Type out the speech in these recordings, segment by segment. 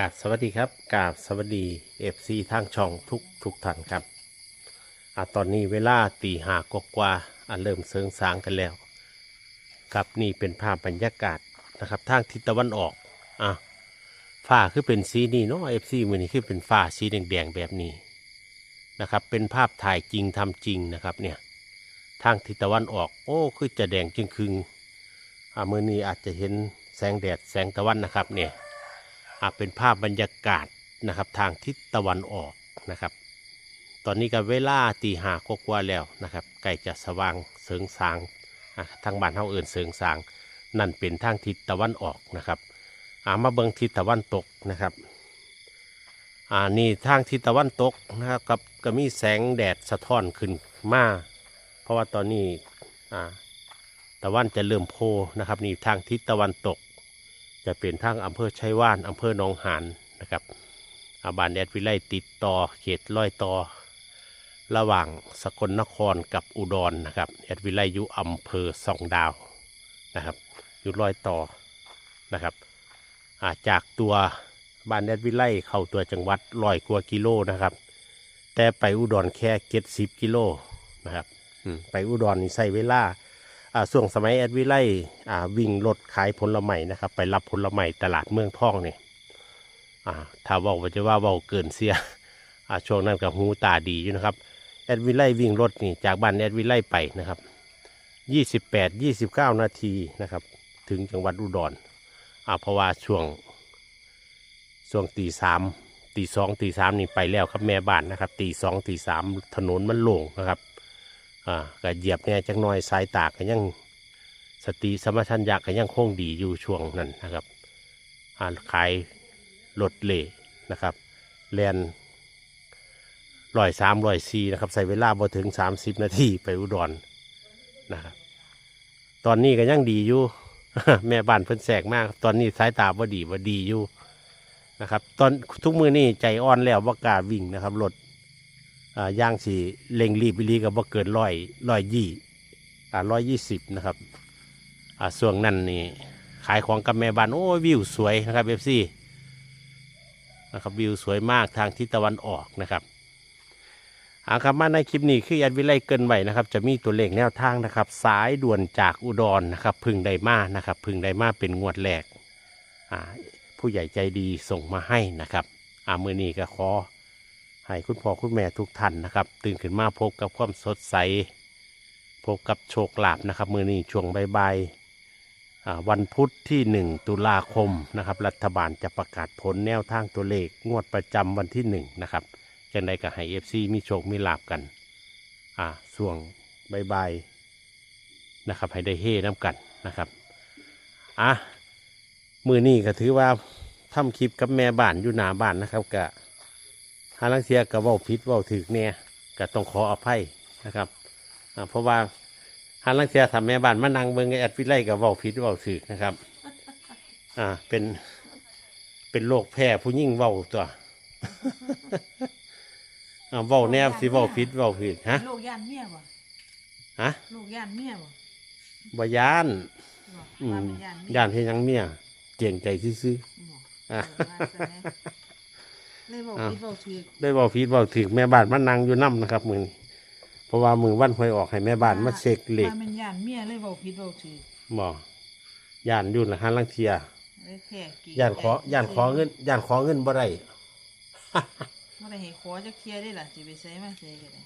กาบสวัสดีครับกาบสวัสดีเอฟซีทางช่องทุกทุกท่านครับอะตอนนี้เวลาตีหากกว่าอะเริ่มเสริงสางกันแล้วครับนี่เป็นภาพบรรยากาศนะครับทางทิศตะวันออกอะฝ้าคือเป็นสีนี่เนาะเอฟซีมือนี้คือเป็นฝ้าสีแดงๆแบบนี้นะครับ เป็นภาพถ่ายจริงทำจริงนะครับเนี่ยทางทิศตะวันออกโอ้คือจะแดงจึงคืงอะมือนี้อาจจะเห็นแสงแดดแสงตะวันนะครับเนี่ย เป็นภาพบรรยากาศนะครับทางทิศตะวันออกนะครับ ตอนนี้ก็เวลาตีหากว่าแล้วนะครับใกล้จะสว่างเสริงสางทางบ้านเฮาเอื่นเสริงสาง นั่นเป็นทางทิศตะวันออกนะครับอ่ามาเบิงทิศตะวันตกนะครับอ่านี่ทางทิศตะวันตกนะครับกับก็มีแสงแดดสะท้อนขึ้นมาเพราะว่าตอนนี้อ่าตะวันจะเริ่มโพนะครับนี่ทางทิศตะวันตก จะเป็นทางอำเภอชัยว่านอำเภอหนองหานนะครับอาบานแอดวิไลติดต่อเขตร้อยต่อ ระหว่างสกลนครกับอุดรนะครับแอดวิไลอยู่อำเภอสองดาวนะครับอยู่ร้อยต่อนะครับาจากตัวบ้านแอดวิไลเข้าตัวจังหวัดร้อยกว่ากิโลนะครับ แต่ไปอุดรแค่เจ็ดสิบกิโลนะครับไปอุดรนี่ใส่เวลา อ่าช่วงสมัยแอดวิไลอ่าวิ่งรถขายผลไม้นะครับ ไปรับผลไม้ตลาดเมืองทองเนี่ยอ่าถ้าว่าจะว่าเว่าเกินเสียอ่าช่วงนั้นกับหูตาดีอยู่นะครับแอดวิไลวิ่งรถนี่จากบ้านแอดวิไลไปนะครับยี่สิบแปดยี่สิบเก้านาทีนะครับ ถึงจังหวัดอุดรอ่าเพราะว่าช่วงช่วงตีสามตีสองตีสามนี่ไปแล้วครับแม่บ้านนะครับตีสองตีสามถนนมันโล่งนะครับ อ่าก็เหยียบเนี่ยจักหน้อยสายตาก็ยังสติสมชัญญะก็ยังคงดีอยู่ช่วงนั้นนะครับอ่าขายรถเล่นะครับแลนร้อยสามร้อยสี่นะครับใส่เวลาบ่ถึงสามสิบนาทีไปอุดรนะครับตอนนี้ก็ยังดีอยู่แม่บ้านเพิ่นแสกมาก ตอนนี้สายตาบ่ดีบ่ดีอยู่นะครับ ตอนทุกมือนี่ใจอ่อนแล้วว่ากล้าวิ่งนะครับรถ ย่างสีเร่งรีบรีกับว่าเกินร้อยร้อยยี่อ่าร้อยยี่สิบนะครับอ่าส่วงนั้นนี่ขายของกับแม่บ้านโอ้ยวิวสวยนะครับเอฟซีนะครับวิวสวยมากทางทิศตะวันออกนะครับอาครับมาในคลิปนี้คือยัดวิไลเกินไหวนะครับ จะมีตัวเลขแนวทางนะครับ สายด่วนจากอุดรนะครับ พึ่งไดมานะครับ พึ่งไดมาเป็นงวดแรกอ่าผู้ใหญ่ใจดีส่งมาให้นะครับอามือนี้ก็ขอ ให้คุณพ่อคุณแม่ทุกท่านนะครับ ตื่นขึ้นมาพบกับความสดใส พบกับโชคลาภนะครับ มือนี้ช่วงบ่ายๆวันพุธที่ 1 ตุลาคมนะครับ รัฐบาลจะประกาศผลแนวทางตัวเลขงวดประจำวันที่ 1 นะครับจังใดก็ให้เอฟซีมีโชคมีลาบกันอ่าช่วงบ่ายๆนะครับ ให้ได้เฮ่น้ำกันนะครับอะมือนี้ก็ถือว่าทำคลิปกับแม่บ้านอยู่หน้าบ้านนะครับกะ หาลังเทียกับว่าผิดเว่าถึกเนี่ยก็ต้องขออภัยนะครับอ่าเพราะว่าหาลังเทียทำแม่บ้านมานั่งเบิ่งไอ้แอดวิไลกับว่าผิดเว่าถึกนะครับอ่าเป็นเป็นโรคแพ้ผู้ยิ่งเว้าตัวอ่าเว้าแนวสิเว้าผิดเว้าผิดฮะลูกย่านเมียบ่ฮะลูกย่านเมียบ่บ่ยานบ่อืว่ามมันย่านเมียยานเฮ็ดหยังเมียเจียงใจซื่อบ่ๆอะเออว่า ซะแน่เลยบอกอ้าวพี่บอกถือได้เว้าผิดเว้าถึกแม่บ้านมานั่งอยู่นํนะครับมือนี้เพราะว่ามือวันหวยออกให้แม่บ้านมาเช็คเลขว่ามันย่านเมียเลยบอกพี่บอกถือบ่ย่านอยู่นะฮะลังเทียเลยแพ้กี่ย่านขอย่านขอเงินย่านขอเงินบ่ได้บ่ได้ให้ขอจะเคลียร์ได้ล่ะสิไปใช้มาใช้ก็ได้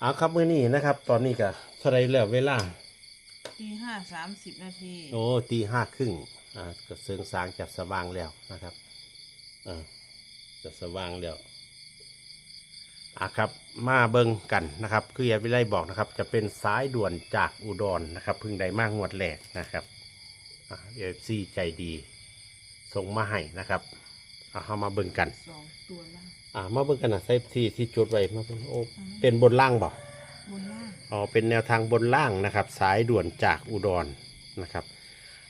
เอาครับมื้อนี้นะครับ ตอนนี้ก็เท่าไรแล้วเวลาตีห้าสามสิบนาทีโอ้ตีห้าครึ่งอ่าก็เสริงสางจับสว่างแล้วนะครับอ่า จะสว่างแล้วอะครับมาเบิ่งกันนะครับคืออยาวิไลบอกนะครับ จะเป็นสายด่วนจากอุดรนะครับเพึ่งได้มากงวดแรกนะครับอ่าเอฟซีใจดีส่งมาให้นะครับเอาเข้ามาเบิ่งกันสองตัวล่างอ่ามาเบิ่งกันนะไซที่ที่จุดไว้มาเบิ่งโอ้เป็นบนล่างบ่บนล่างอ๋อเป็นแนวทางบนล่างนะครับ สายด่วนจากอุดรนะครับ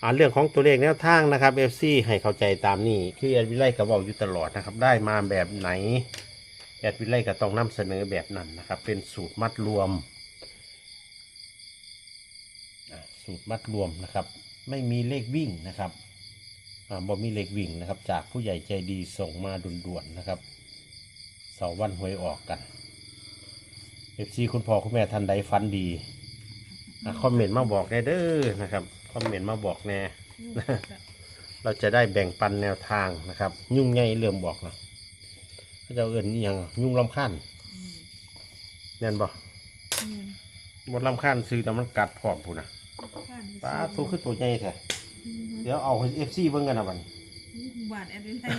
อ่าเรื่องของตัวเลขแนวทางนะครับเอฟซีให้เข้าใจตามนี้คือแอดวิไลกับบอกอยู่ตลอดนะครับ ได้มาแบบไหนแอดวิไลก็ต้องนำเสนอแบบนั้นนะครับ เป็นสูตรมัดรวมอ่าสูตรมัดรวมนะครับ ไม่มีเลขวิ่งนะครับอ่าบ่มีเล็กวิ่งนะครับ จากผู้ใหญ่ใจดีส่งมาด่วนๆนะครับเสาวันหวยออกกันเอฟซีคุณพ่อคุณแม่ท่านใดฟันดีอะคอมเมนต์มาบอกแน่เด้อนะครับ คอมเมนต์มาบอกแน่ เราจะได้แบ่งปันแนวทางนะครับ ยุ่งใหญ่เริ่มบอกแล้วเขาจะเอื่นอหยังยุ่งลำคันอืมแน่นบ่อืมบนลำคันซื้อแต่มันกัดพร้อมพูนนะบ้านป้าตัวขึ้นตัวใหญ่แท้อืมเดี๋ยวเอาเอฟซีเบิ่งกันนะบัดนบ้านแอดมินไทย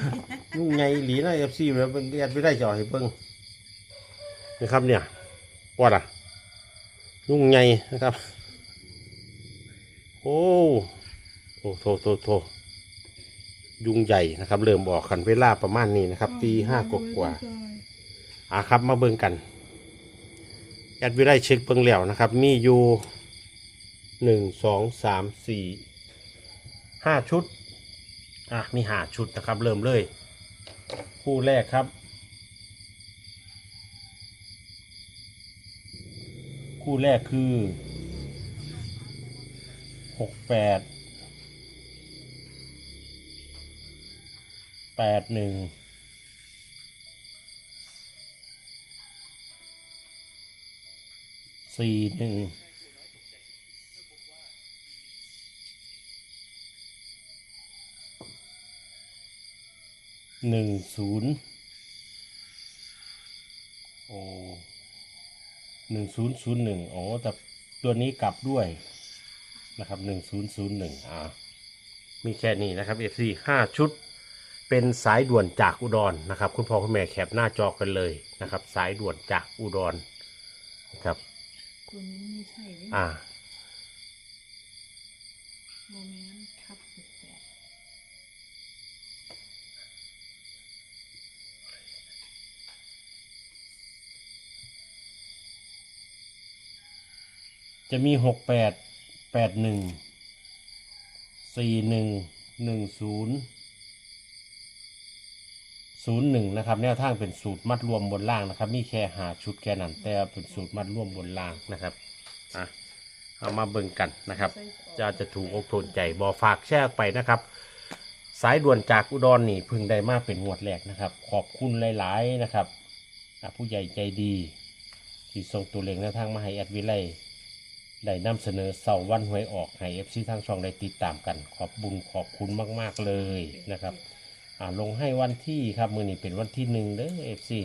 ยุ่งใหญ่อีหลีนะเอฟซีแล้วเบิ่งแอดไม่ได้จอให้เบิ่งนะครับเนี่ยว่าล่ะยุ่งใหญ่นะครับ โอ้โหโทโทโทยุงใหญ่นะครับ เริ่มบอกขันเวลาประมาณนี้นะครับตีห้ากกว่าๆอะครับมาเบิ่งกันแอดวิไลเช็คเบิ่งแล้วนะครับ มีอยู่หนึ่งสองสามสี่ห้าชุดอะมีหาชุดนะครับ เริ่มเลย คู่แรกครับ คู่แรกคือห กแปดแปดหนึ่งสี่หนึ่งหนึ่งศูนย์โอ้หนึ่งศูนย์ศูนย์หนึ่งโอ้แต่ตัวนี้กลับด้วย นะครับหนึ่งศูนย์ศูนย์หนึ่งอ่ามีแค่นี้นะครับ FC ห้าชุด เป็นสายด่วนจากอุดรนะครับ คุณพ่อคุณแม่แคปหน้าจอกันเลยนะครับ สายด่วนจากอุดรนะครับตัวนี้ไม่ใช่เลยอ่าโมเมนต์ครับหกแปดจะมีหกแปด แปดหนึ่งสี่หนึ่งหนึ่งศูนย์ศูนย์หนึ่งนะครับแนวทางเป็นสูตรมัดรวมบนล่างนะครับ มีแค่หาชุดแค่นั้น แต่เป็นสูตรมัดรวมบนล่างนะครับอะเอามาเบิ่งกันนะครับ จะจะถูกอกถูกใจบอฝากแชร์ออกไปนะครับ สายด่วนจากอุดรนี่พึ่งได้มากเป็นงวดแรกนะครับ ขอบคุณหลาย ๆ นะครับ ผู้ใหญ่ใจดี ที่ส่งตัวเลขแนวทางมาให้แอดวิไล ได้นำเสนอเสาวันหวยออกให้เอฟซีทางช่องได้ติดตามกัน ขอบบุญขอบคุณมาก ๆ เลยนะครับอ่าลงให้วันที่ครับมือนี้เป็นวันที่หนึ่งเด้อเอฟซี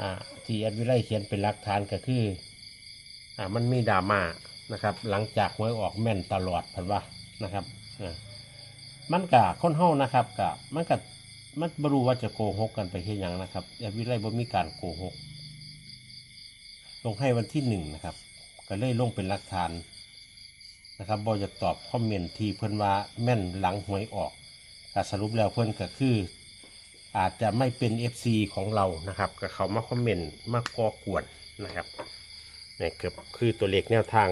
อ่าที่แอดวิไลเขียนเป็นหลักฐานก็คืออ่ามันมีดราม่านะครับ หลังจากหวยออกแม่นตลอดพันว่านะครับอ่ามันกะค้นเฮานะครับกะมันกะมันบรู้ว่าจะโกหกกันไปเช่ยังนะครับแอดวิไลบ่มีการโกหกลงให้วันที่หนึ่งนะครับ ก็เลยลงเป็นหลักฐานนะครับบอจะตอบคอมเมนต์ที่เพื่อนว่าแม่นหลังหวยออกแต่สรุปแล้วเพื่อนก็คือ อาจจะไม่เป็น FC ของเรานะครับก็เขามาคอมเมนต์มาก่อกวนนะครับนี่เกือบคือตัวเลขแนวทาง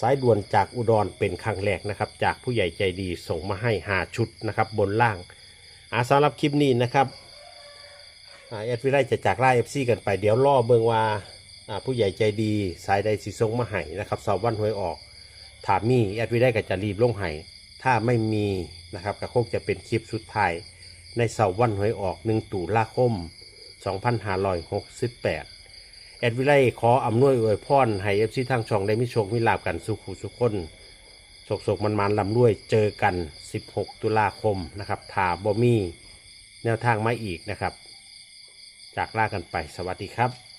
สายด่วนจากอุดรเป็นครั้งแรกนะครับ จากผู้ใหญ่ใจดีส่งมาให้หาชุดนะครับบนล่างอาสำหรับคลิปนี้นะครับอ่าแอดวิไลจะจากไล่เอฟซีกันไปเดี๋ยวล่อเบิงว่า ผู้ใหญ่ใจดีสายใดสีทรงมาให้นะครับสอบวันหวยออก ถามมีแอดวิไลก็จะรีบลงให้ถ้าไม่มีนะครับก็คงจะเป็นคลิปสุดท้าย ในเสาร์วันหวยออก1ตุลาคม 2568 แอดวิไลขออำนวยอวยพรให้เอฟซีทางช่องได้มิโชคมิลาบกันสุขุสุขคนโศกโศกมันมันลำด้วยเจอกัน 16 ตุลาคมนะครับถาบอมีแนวทางมาอีกนะครับ จากลากันไปสวัสดีครับ